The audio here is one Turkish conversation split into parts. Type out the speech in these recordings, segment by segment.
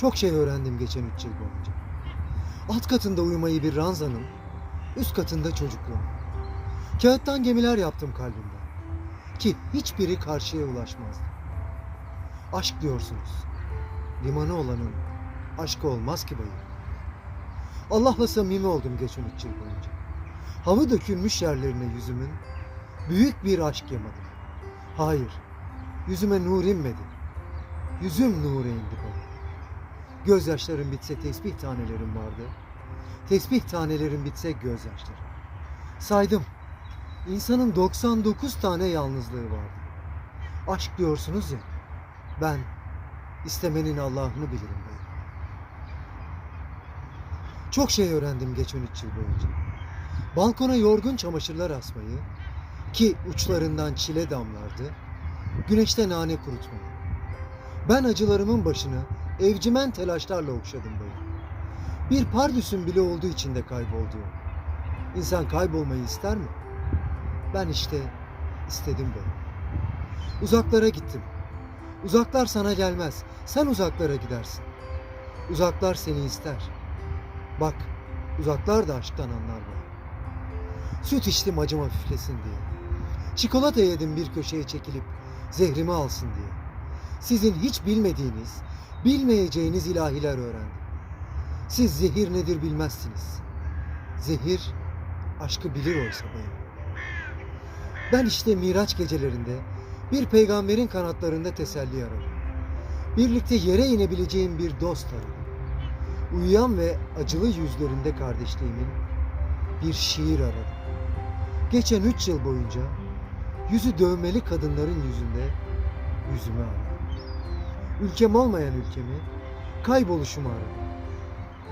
Çok şey öğrendim geçen üç yıl boyunca. Alt katında uyumayı bir ranzanın, üst katında çocukluğum. Kağıttan gemiler yaptım kalbimde. Ki hiçbiri karşıya ulaşmazdı. Aşk diyorsunuz. Limanı olanın aşkı olmaz ki bayım. Allah'la samimi oldum geçen üç yıl boyunca. Hava dökülmüş yerlerine yüzümün büyük bir aşk yamadım. Hayır, yüzüme nur inmedi. Yüzüm nura indi bana. Gözyaşlarım bitse tesbih tanelerim vardı. Tesbih tanelerim bitse gözyaşlarım. Saydım. İnsanın 99 tane yalnızlığı vardı. Aşk diyorsunuz ya. Ben istemenin Allah'ını bilirim ben. Çok şey öğrendim geçen üç yıl boyunca. Balkona yorgun çamaşırlar asmayı ki uçlarından çile damlardı. Güneşte nane kurutmayı. Ben acılarımın başını evcimen telaşlarla okşadım bayım. Bir pardüsün bile olduğu içinde kayboldu. İnsan kaybolmayı ister mi? Ben işte istedim bayım. Uzaklara gittim. Uzaklar sana gelmez. Sen uzaklara gidersin. Uzaklar seni ister. Bak, uzaklar da aşktan anlar bayım. Süt içtim acıma hafiflesin diye. Çikolata yedim bir köşeye çekilip zehrimi alsın diye. Sizin hiç bilmediğiniz, bilmeyeceğiniz ilahiler öğrendim. Siz zehir nedir bilmezsiniz. Zehir aşkı bilir oysa bayım. Ben işte Miraç gecelerinde bir peygamberin kanatlarında teselli ararım. Birlikte yere inebileceğim bir dost ararım. Uyuyan ve acılı yüzlerinde kardeşliğimin bir şiir aradım. Geçen üç yıl boyunca yüzü dövmeli kadınların yüzünde yüzümü aradım. Ülkem olmayan ülkemi, kayboluşumu aradım.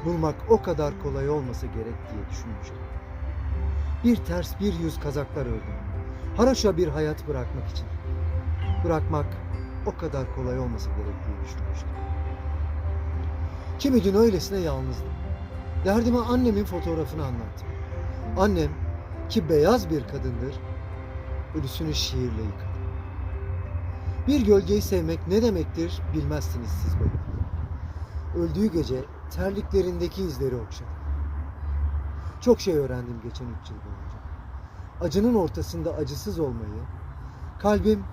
Bulmak o kadar kolay olmasa gerek diye düşünmüştüm. Bir ters bir yüz kazaklar ördüm. Haraşa bir hayat bırakmak için. Bırakmak o kadar kolay olmasa gerek diye düşünmüştüm. Kimi gün öylesine yalnızdım. Derdime annemin fotoğrafını anlattım. Annem ki beyaz bir kadındır, ölüsünü şiirle yıkadı. Bir gölgeyi sevmek ne demektir bilmezsiniz siz bayım. Öldüğü gece terliklerindeki izleri okşadım. Çok şey öğrendim geçen üç yıl boyunca. Acının ortasında acısız olmayı, kalbim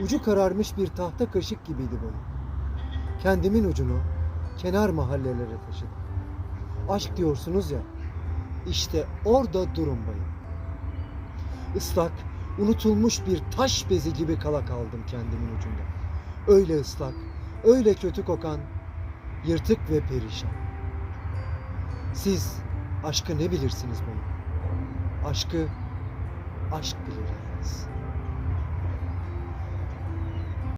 ucu kararmış bir tahta kaşık gibiydi bayım. Kendimin ucunu kenar mahallelere taşıdım. Aşk diyorsunuz ya, işte orada durun bayım. Islak, unutulmuş bir taş bezi gibi kala kaldım kendimin ucunda. Öyle ıslak, öyle kötü kokan, yırtık ve perişan. Siz aşkı ne bilirsiniz bunu? Aşkı aşk bilir yalnız.